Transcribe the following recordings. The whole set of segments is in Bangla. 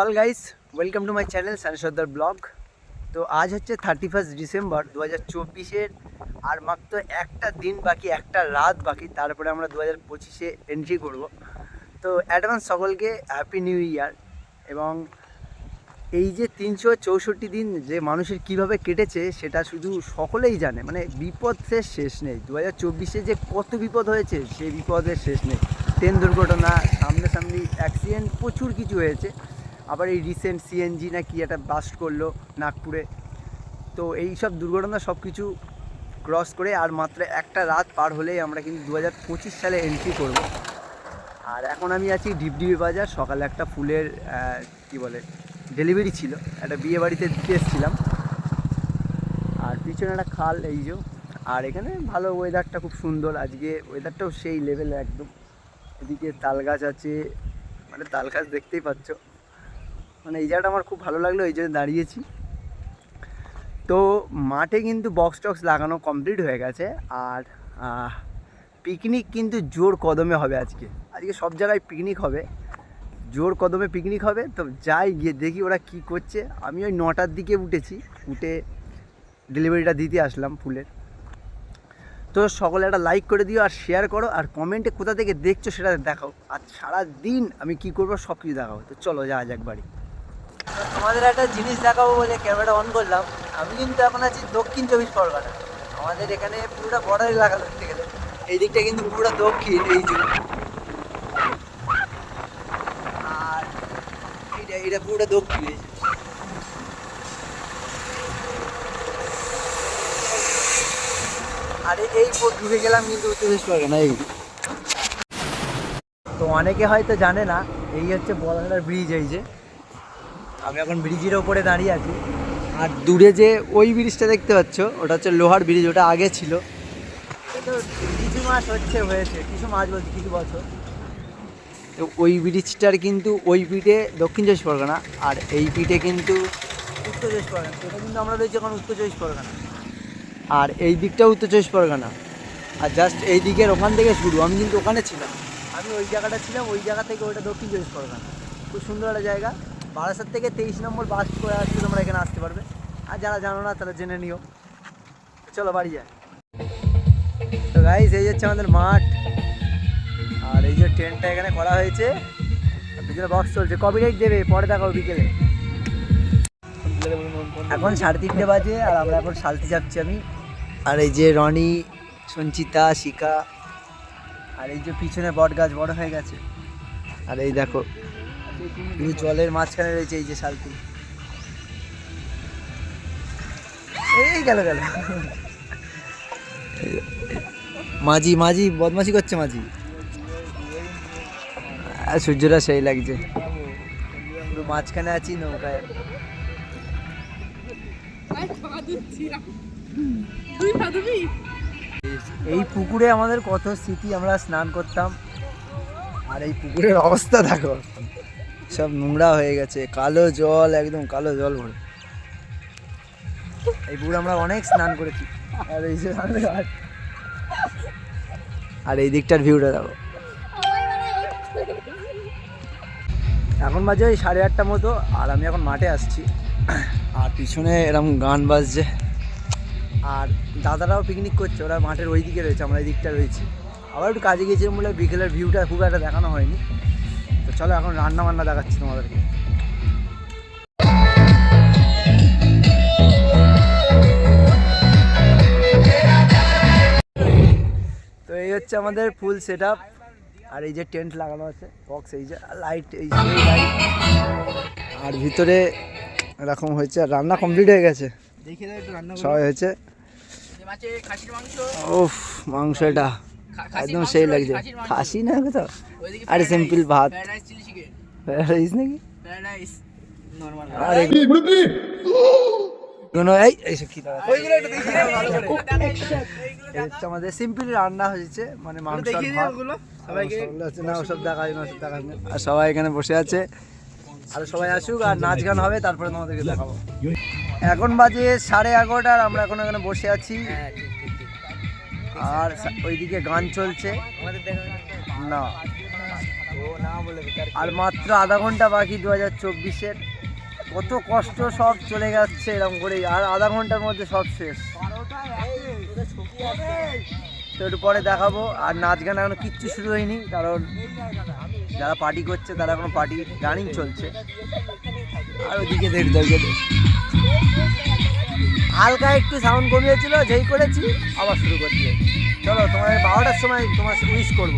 All guys welcome to my channel সানসর্দার blog তো আজ হচ্ছে থার্টি ফার্স্ট ডিসেম্বর দু হাজার চব্বিশের আর মাত্র একটা দিন বাকি, একটা রাত বাকি, তারপরে আমরা দু হাজার পঁচিশে এন্ট্রি করব। তো অ্যাডভান্স সকলকে হ্যাপি নিউ ইয়ার এবং এই যে তিনশো চৌষট্টি দিন যে মানুষের কীভাবে কেটেছে, সেটা শুধু সকলেই জানে। মানে বিপদের শেষ নেই। দু হাজার চব্বিশে যে কত বিপদ হয়েছে, সেই বিপদের শেষ নেই। ট্রেন দুর্ঘটনা, সামনাসামনি অ্যাক্সিডেন্ট প্রচুর কিছু হয়েছে। আবার এই রিসেন্ট সিএনজি না কি একটা বাস্ট করল নাগপুরে। তো এই সব দুর্ঘটনা সব কিছু ক্রস করে আর মাত্র একটা রাত পার হলেই আমরা কিন্তু দু হাজার পঁচিশ সালে এন্ট্রি করব। আর এখন আমি আছি ডিপডিবি বাজার, সকালে একটা ফুলের কি বলে ডেলিভারি ছিল। একটা বিয়ে বাড়িতে দিতে এসেছিলাম। আর পিছনে একটা খাল, এই যে। আর এখানে ভালো ওয়েদারটা খুব সুন্দর। আজকে ওয়েদারটাও সেই লেভেল একদম। এদিকে তাল গাছ আছে। মানে তাল গাছ দেখতেই পাচ্ছ। মানে এই জায়গাটা আমার খুব ভালো লাগল, এই জন্য দাঁড়িয়েছি। তো মাঠে কিন্তু বক্স টক্স লাগানো কমপ্লিট হয়ে গেছে, আর পিকনিক কিন্তু জোর কদমে হবে আজকে। আজকে সব জায়গায় পিকনিক হবে। জোর কদমে পিকনিক হবে, তো যাই গিয়ে দেখি ওরা কি করছে। আমি ওই নটার দিকে উঠেছি, উঠে ডেলিভারিটা দিতে আসলাম ফুলের। তো সকলে একটা লাইক করে দিও আর শেয়ার করো, আর কমেন্টে কোথা থেকে দেখছ সেটা দেখাও। আর সারা দিন আমি কি করব সব কিছু দেখাবো। তো চলো যাওয়া যাক বাড়ি। তোমাদের একটা জিনিস দেখাবো বলে ক্যামেরাটা অন করলাম। আমি কিন্তু এখন আছি দক্ষিণ চব্বিশ পরগনা। আমাদের এখানে পুরোটা বর্ডার এলাকা ধরতে গেলে। এই দিকটা কিন্তু পুরোটা দক্ষিণ, এই যে। আর এইটা এটা পুরোটা দক্ষিণ, এই। আরে এই ঢুকে গেলাম কিন্তু উত্তর চব্বিশ পরগনা, এই। তো অনেকে হয়তো জানে না, এই হচ্ছে বলাঙ্গার ব্রিজ এই যে। আমি এখন ব্রিজের ওপরে দাঁড়িয়ে আছি। আর দূরে যে ওই ব্রিজটা দেখতে পাচ্ছ, ওটা হচ্ছে লোহার ব্রিজ, ওটা আগে ছিল। তো কিছু মাস হচ্ছে, হয়েছে। কিছু মাস বলছি কিছু বছর। তো ওই ব্রিজটার কিন্তু ওই পিঠে দক্ষিণ চব্বিশ পরগনা, আর এই পিঠে কিন্তু উত্তর চব্বিশ পরগনা। সেটা কিন্তু আমরা রয়েছি এখন উত্তর চব্বিশ পরগনা। আর এই দিকটা উত্তর চব্বিশ পরগনা। আর জাস্ট এই দিকের ওখান থেকে শুরু। আমি কিন্তু ওখানে ছিলাম। আমি ওই জায়গাটা ছিলাম, ওই জায়গা থেকে ওইটা দক্ষিণ চব্বিশ পরগনা। খুব সুন্দর একটা জায়গা। বারাসাত থেকে তেইশ নম্বর বাস করে আসলে তোমরা এখানে আসতে পারবে। আর যারা জানো না তারা জেনে নিও। চলো, বাড়ি যায় তো গাইস এই হচ্ছে আমাদের মাঠ। আর এই যে ট্রেনটা এখানে করা হয়েছে। পিছনে বক্স চলছে। কপিরাইট দেবে? পরে দেখাবো বিকেলে। এখন সাড়ে তিনটে বাজে, আর আমরা এখন সালতে যাচ্ছি আমি। আর এই যে রনি, সঞ্চিতা শিকা আর এই যে পিছনে বট গাছ বড় হয়ে গেছে। আর এই দেখো কিন্তু জলের মাঝখানে রয়েছে এই যে শালতি এই গেল গেল। মাঝি মাঝি বদমাশি করছে মাঝি। সূর্যটা সেই লাগছে। পুরো মাঝখানে আছি নৌকায়। এই পুকুরে আমাদের কত স্মৃতি আমরা স্নান করতাম। আর এই পুকুরের অবস্থা দেখো। সব নোংরা হয়ে গেছে, কালো জল, একদম কালো জল ভরে। এই পুকুরে আমরা অনেক স্নান করেছি। আর এই যে আর এই দিকটার ভিউটা দেখো। এখন বাজে ওই সাড়ে আটটা মতো, আর আমি এখন মাঠে আসছি। আর পিছনে এরকম গান বাজছে। আর দাদারাও পিকনিক করছে, ওরা মাঠের ওই দিকে রয়েছে, আমরা এই দিকটা রয়েছি। আবার একটু কাজে গিয়েছিলাম বলে বিকেলের ভিউটা খুব একটা দেখানো হয়নি। চলো এখন রান্না বান্না দেখাচ্ছি তোমাদেরকে। তো এই হচ্ছে আমাদের ফুল সেট আর এই যে টেন্ট লাগানো আছে বক্স এই যে লাইট এই যে লাইট আর ভিতরে এরকম হয়েছে আর রান্না কমপ্লিট হয়ে গেছে। সবাই হয়েছে। খাসির মাংস এটা। একদম সেই লাগছে। খাসি না কোথাও? আরে সিম্পল ভাত। Fried rice chilli chicken rice নাকি আমাদের সিম্পল রান্না হয়েছে মানে মাংস আর ভাত। ওগুলো সবাইকে। ওগুলো হচ্ছে না ওসব দেখা ওসব দেখা যায় না। আর সবাই এখানে বসে আছে। আর সবাই আসুক আর নাচ গান হবে তারপরে তোমাদেরকে দেখাবো। এখন বাজে সাড়ে এগারোটা আর আমরা এখন এখানে বসে আছি। হ্যাঁ আর ওইদিকে গান চলছে। না। আর মাত্র আধা ঘণ্টা বাকি দু হাজার চব্বিশের। কত কষ্ট সব চলে যাচ্ছে এরকম করে আর আধা ঘণ্টার মধ্যে সব শেষ। তো একটু পরে দেখাবো। আর নাচ গান এখনও কিচ্ছু শুরু হয়নি, কারণ যারা পার্টি করছে তারা এখনও পার্টি রানিং চলছে। আর দেখ দেখে হালকা একটু সাউন্ড কমিয়েছিল, যেই করেছি, আবার শুরু করে দিয়ে চলো, তোমার বারোটার সময় তোমার উইশ করব।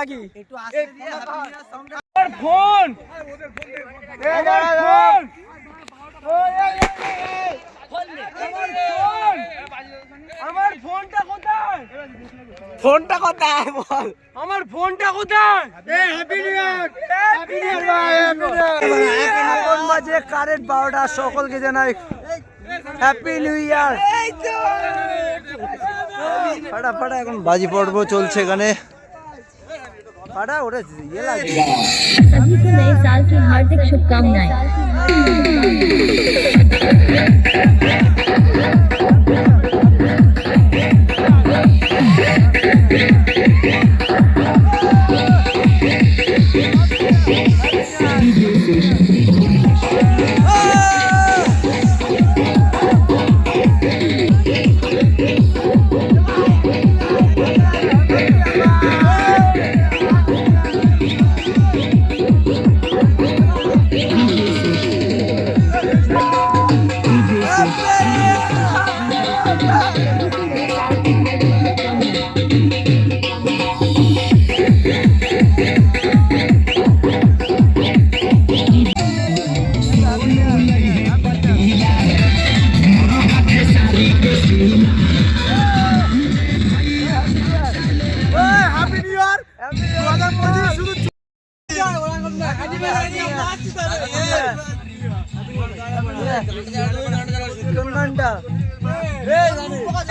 একটু ফোন! ফোন! আমার ফোনটা কোথায়? ফোনটা কোথায় বল? আমার ফোনটা কোথায়? এই happy new year happy new year ভাই এখন বাজে কারেন্ট বারোটা সকলকে জানাই হ্যাপি নিউ ইয়ার ফাটা ফাটা এখন বাজি পর্ব চলছে এখানে। ফাটা ওটা ইয়ে লাগে सभी को नए साल की हार्दिक शुभकामनाएं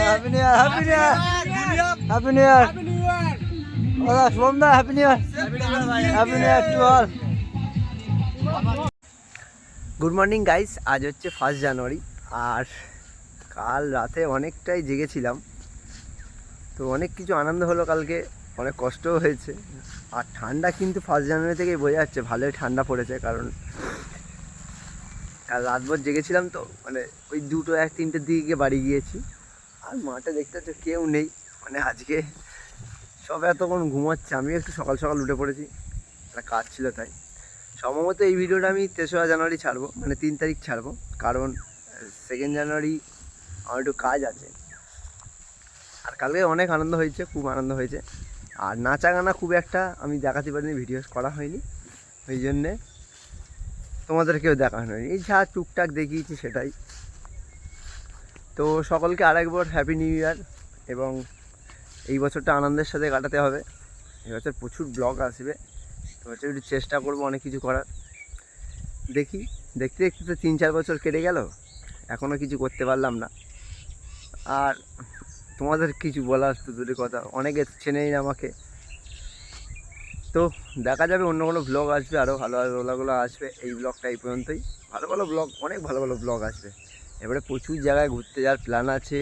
happy new year happy new year happy new year ওরা সোমদা happy new year happy new year to all good morning guys আজ হচ্ছে ফার্স্ট জানুয়ারি আর কাল রাতে অনেকটাই জেগেছিলাম। তো অনেক কিছু আনন্দ হলো কালকে অনেক কষ্টও হয়েছে। আর ঠান্ডা কিন্তু ফার্স্ট জানুয়ারি থেকেই বোঝা যাচ্ছে ভালোই ঠান্ডা পড়েছে কারণ আর রাতভর জেগেছিলাম তো মানে ওই দুটো এক তিনটের দিকে বাড়ি গিয়েছি। আর মাঠে দেখতে হচ্ছে কেউ নেই। মানে আজকে সব এতক্ষণ ঘুমাচ্ছে আমি একটু সকাল সকাল উঠে পড়েছি। একটা কাজ ছিল তাই। সম্ভবত এই ভিডিওটা আমি তেসরা জানুয়ারি ছাড়বো মানে তিন তারিখ ছাড়বো। কারণ সেকেন্ড জানুয়ারি আমার একটু কাজ আছে। আর কালকে অনেক আনন্দ হয়েছে, খুব আনন্দ হয়েছে। আর নাচা গানা খুব একটা আমি দেখাতে পারিনি ভিডিও করা হয়নি। ওই জন্যে তোমাদেরকেও দেখানো হয়নি। এই যা টুকটাক দেখিয়েছি সেটাই। তো সকলকে আরেকবার হ্যাপি নিউ ইয়ার এবং এই বছরটা আনন্দের সাথে কাটাতে হবে। এবছর প্রচুর ব্লগ আসবে। তো একটু চেষ্টা করব অনেক কিছু করার। দেখি, দেখতে দেখতে তো তিন চার বছর কেটে গেল। এখনও কিছু করতে পারলাম না। আর তোমাদের কিছু বলার তো দূরের কথা। অনেকে চেনেই আমাকে। তো দেখা যাবে অন্য কোনো ব্লগ আসবে আরও ভালো ভালো ব্লগগুলো আসবে। এই ব্লগটা এই পর্যন্তই। ভালো ভালো ব্লগ অনেক ভালো ভালো ব্লগ আসবে। এবারে প্রচুর জায়গায় ঘুরতে যাওয়ার প্ল্যান আছে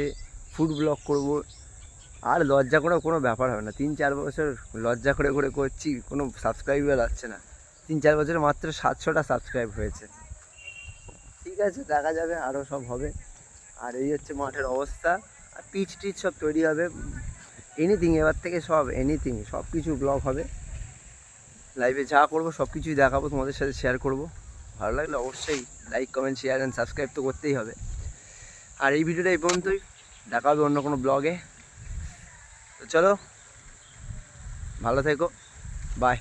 ফুড ব্লগ করব। আর লজ্জা করে কোনো ব্যাপার হবে না। তিন চার বছর লজ্জা করে করে করছি, কোনো সাবস্ক্রাইবার আসছে না। তিন চার বছরে মাত্র সাতশোটা সাবস্ক্রাইব হয়েছে। ঠিক আছে, দেখা যাবে আরও সব হবে। আর এই হচ্ছে মাঠের অবস্থা। আর পিচ টিচ সব তৈরি হবে। এনিথিং এবার থেকে সব এনিথিং সব কিছু ব্লগ হবে। লাইভে যা করব, সব কিছুই দেখাবো, তোমাদের সাথে শেয়ার করব। ভালো লাগলে অবশ্যই like comment share and subscribe তো করতেই হবে। আর এই ভিডিওটা এই পর্যন্তই। দেখা হবে অন্য কোনো ব্লগে তো চলো, ভালো থেকো। বাই